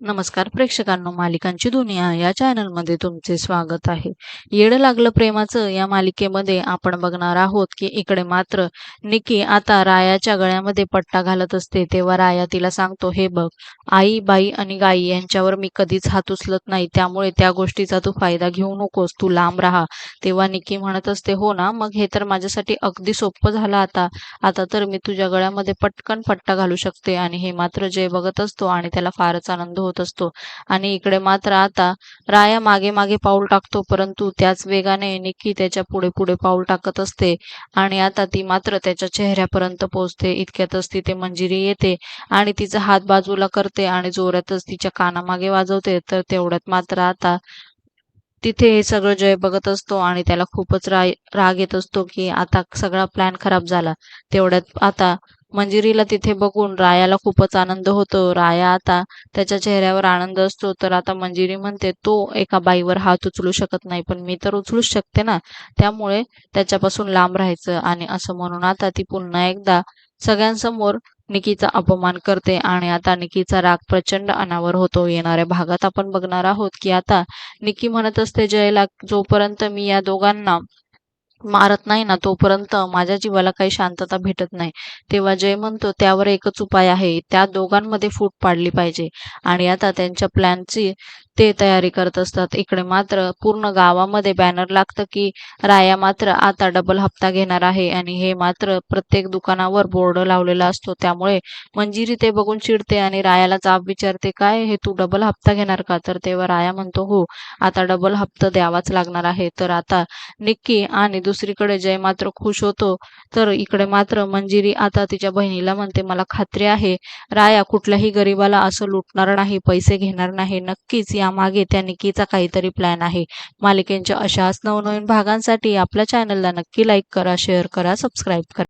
नमस्कार प्रेक्षकांनो मालिकांची दुनिया या चॅनलमध्ये तुमचे स्वागत आहे. येड लागलं प्रेमाचं या मालिकेमध्ये आपण बघणार आहोत की इकडे मात्र निकी आता रायाच्या गळ्यामध्ये पट्टा घालत असते. तेव्हा राया तिला सांगतो हे बघ आई बाई आणि गाई यांच्यावर मी कधीच हात उचलत नाही. त्यामुळे त्या गोष्टीचा तू फायदा घेऊ नकोस. तू लांब राहा. तेव्हा निकी म्हणत असते हो ना मग हे तर माझ्यासाठी अगदी सोपं झालं आता. आता तर मी तुझ्या गळ्यामध्ये पटकन पट्टा घालू शकते. आणि हे मात्र जय बघत असतो आणि त्याला फारच आनंद होतो. असतो. आणि इकडे मात्र आता राया मागे मागे पाऊल टाकतो परंतु त्याच वेगाने निक्की त्याच्या पुढे पुढे पाऊल टाकत असते. आणि आता ती मात्र त्याच्या चेहऱ्यापर्यंत पोहोचते. इतक्यातच तिथे मंजिरी येते आणि तिचा हात बाजूला करते आणि जोरातच तिच्या कानामागे वाजवते. तर तेवढ्यात मात्र आता तिथे हे सगळं जय बघत असतो आणि त्याला खूपच राग येत असतो की आता सगळा प्लॅन खराब झाला. तेवढ्यात आता मंजिरीला तिथे बघून रायाला खूपच आनंद होतो. राया आता त्याच्या चेहऱ्यावर आनंद असतो. तर आता मंजिरी म्हणते तो एका बाईवर हात उचलू शकत नाही पण मी तर उचलूच शकते ना. त्यामुळे त्याच्यापासून लांब राहायचं आणि असं म्हणून आता ती पुन्हा एकदा सगळ्यांसमोर निकीचा अपमान करते आणि आता निकीचा राग प्रचंड अनावर होतो. येणाऱ्या भागात आपण बघणार आहोत की आता निकी म्हणत असते जयला जोपर्यंत मी या दोघांना मारत नाही ना तोपर्यंत माझ्या जीवाला काही शांतता भेटत नाही. तेव्हा जय म्हणतो त्यावर एकच उपाय आहे. त्या दोघांमध्ये फूट पाडली पाहिजे. आणि आता त्यांच्या प्लॅनची ते तयारी करत असतात. इकडे मात्र पूर्ण गावामध्ये बॅनर लागतं की राया मात्र आता डबल हप्ता घेणार आहे आणि हे मात्र प्रत्येक दुकानावर बोर्ड लावलेला असतो. त्यामुळे मंजिरी ते बघून चिडते आणि रायाला जाब विचारते काय हे तू डबल हप्ता घेणार का? तर तेव्हा राया म्हणतो हो आता डबल हप्ता द्यावाच लागणार आहे. तर आता निक्की आणि दुसरीकडे जय मात्र खुश होतो. तर इकडे मात्र मंजिरी आता तिच्या बहिणीला म्हणते मला खात्री आहे राया कुठल्याही गरीबाला असं लुटणार नाही पैसे घेणार नाही. नक्कीच या यामागे त्या निकीचा काहीतरी प्लॅन आहे. मालिकेच्या अशाच नवनवीन भागांसाठी आपल्या चॅनलला नक्की लाईक करा शेअर करा सबस्क्राईब करा.